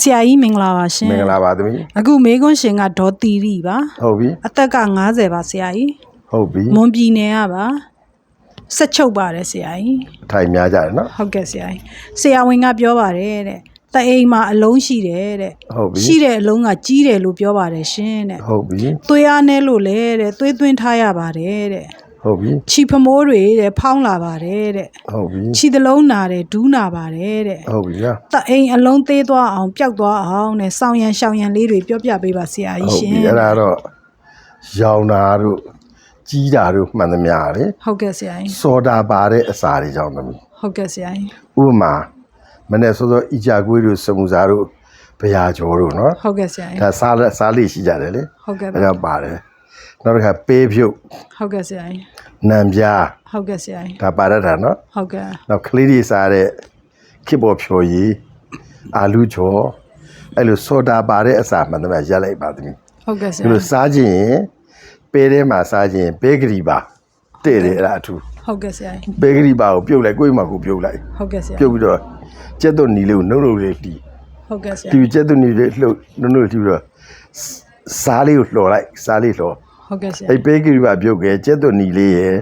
ဆရာကြီးမင်္ဂလာပါရှင်မင်္ဂလာပါသမီးအခုမေကွန်းရှင်ကဒေါ်တီရီပါဟုတ်ပြီအသက်က90ပါဆရာကြီးဟုတ်ပြီမွန်ပြည်နယ်ကပါဆက်ချုပ်ပါတယ်ဆရာကြီးအထိုင်များကြတယ်နော်ဟုတ်ကဲ့ဆရာကြီးဆရာဝန်ကပြောပါတယ်တဲ့တအိမ်မှာအလုံးရှိတယ်တဲ့ဟုတ်ပြီရှိတဲ့အလုံးကကြီးတယ်လို့ပြောပါတယ်ရှင်တဲ့ဟုတ်ပြီသွေးအားနဲလို့လဲတဲ့သွေးသွင်းထားရပါတယ်တဲ့ ဟုတ်ပြီခြိဖမိုးတွေတဲ့ဖောင်းလာပါတယ်တဲ့ဟုတ်ပြီခြိသလုံးနာတယ်ဒူးနာပါတယ်တဲ့ဟုတ်ပြီလားတအိမ်အလုံးသေးသွားအောင်ပျောက်သွားအောင်နဲ့စောင်းရန်ရှောင်းရန်လေးတွေပြောပြပေးပါဆရာကြီးဟုတ်ရှင်ပြီအဲ့ဒါတော့ရောင်တာတို့ကြီးတာတို့မှန်သမျှလေဟုတ်ကဲ့ဆရာကြီးစော်တာပါတဲ့အစာတွေကြောင့်သမီးဟုတ်ကဲ့ဆရာကြီးဥပမာမနေ့စောစောအီကြကွေးတို့စမူစာတို့ဗျာကျော်တို့နော်ဟုတ်ကဲ့ဆရာကြီးဒါစားလက်စားလေးရှိကြတယ်လေဟုတ်ကဲ့အဲ့ဒါပါတယ် နောက်တစ်ခါပေးဖြုတ်ဟုတ်ကဲ့ဆရာကြီးနံပြားဟုတ်ကဲ့ဆရာကြီးဒါပါရတာနော်ဟုတ်ကဲ့နောက်ကလေးတွေစားတဲ့ခစ်ပေါ်ဖြော်ရည်အာလူချောအဲ့လိုစောတာပါတဲ့အစာမှန်တယ်ရက်လိုက်ပါသမီးဟုတ်ကဲ့ဆဒီရာလိုကြီးစားခြင်းရင်ပဲထဲမှာစားခြင်းရင်ပဲဂရီပါတဲ့တယ်အဲ့ဒါအထူးဟုတ်ကဲ့ဆရာကြီးပဲဂရီပါကိုပြုတ်လိုက်ကိုယ့်မှာကိုပြုတ်လိုက်ဟုတ်ကဲ့ဆရာပြုတ်ပြီးတော့ကျက်သွတ်နီလေးကိုနှုတ်နှုတ်လေးတီးဟုတ်ကဲ့ဆရာတီးကျက်သွတ်နီလေးလှုပ်နှုတ်နှုတ်တီးပြီးတော့စားလေးကိုလှော်လိုက်စားလေးလှော် ဟုတ်ကဲ့ဆရာအဲ့ပဲဂရီပါပြုတ်ခဲ့ကျက်သွတ်နီလေးရယ်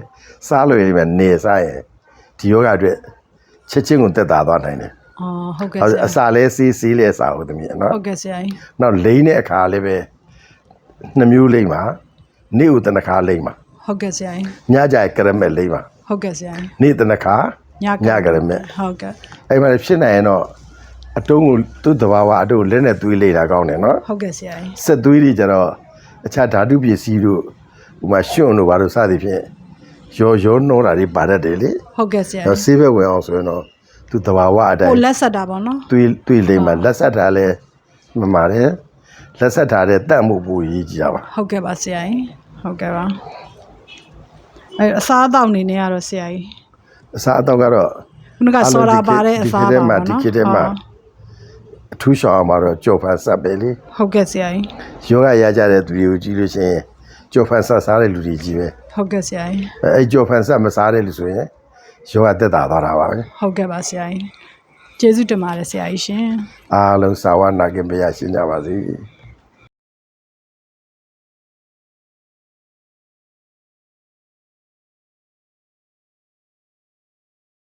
စားလို့ရည်မှာနေစားရယ်ဒီယောဂအတွက်ချက်ချင်းကိုတက်တာသွားနိုင်တယ်အော်ဟုတ်ကဲ့ဟုတ်ဆတယ်ရာအစာလဲစီးစီးလဲစားဦးသမီးနော်ဟုတ်ကဲ့ဆရာကြီးနောက်လိမ့်တဲ့အခါလည်းပဲနှစ်မျိုးလိမ့်ပါနေ့ဦးတနခါလိမ့်ပါဟုတ်ကဲ့ဆရာကြီးညကြကရမက်လိမ့်ပါဟုတ်ကဲ့ဆရာကြီးနေ့တနခါညညကရမက်ဟုတ်ကဲ့အဲ့မှာဖြစ်နိုင်ရင်တော့အတုံးကိုသူ့တဘာဝအတုံးကိုလက်နဲ့သွေးလိမ့်တာကောင်းတယ်နော်ဟုတ်ကဲ့ဆရာကြီးဆက်သွေးတွေကျတော့ အခြားဓာတုပစ္စည်းတို့ဥပမာရွှွန့်တို့ဘာလို့စသည်ဖြင့်ရောရောနှောတာတွေပါတတ်တယ်လေဟုတ်ကဲ့ဆရာတော့ကြီးဆေးဘက်ဝင်အောင်ဆိုရင်တော့သူ့တဘာဝအတိုင်းကိုလက်ဆက်တာပေါ့နော်သွေးသွေးလိမ့်မှာလက်ဆက်ထားလဲမှန်ပါတယ်လက်ဆက်ထားတဲ့တတ်မှုပူရေးကြည့်ရပါဟုတ်ကဲ့ပါဆရာကြီးဟုတ်ကဲ့ပါအဲအစားအသောက်အနေနဲ့ကတော့ဆရာကြီးအစားအသောက်ကတော့ခုနကစော်လာပါတဲ့အစားပါပေါ့နော်ဒီခေတ်ထဲမှာအ ထူးရှောင်းအောင်မှာတော့ကြော်ဖန်ဆက်ပဲလေဟုတ်ကဲ့ဆရာကြီးယောဂရကြတဲ့သူတွေကိုကြည့်လို့ရှိရင်ကြော်ဖန်ဆက်စားတဲ့လူတွေကြီးပဲဟုတ်ကဲ့ဆရာကြီးအဲအဲ့ကြော်ဖန်ဆက်မစားတဲ့လူဆိုရင်ယောဂတက်တာသွားတာပါပဲဟုတ်ကဲ့ပါဆရာကြီးကျေးဇူးတင်ပါတယ်ဆရာကြီးရှင်အားလုံးစာဝနာကင်ပြရရှင်းကြပါစေ။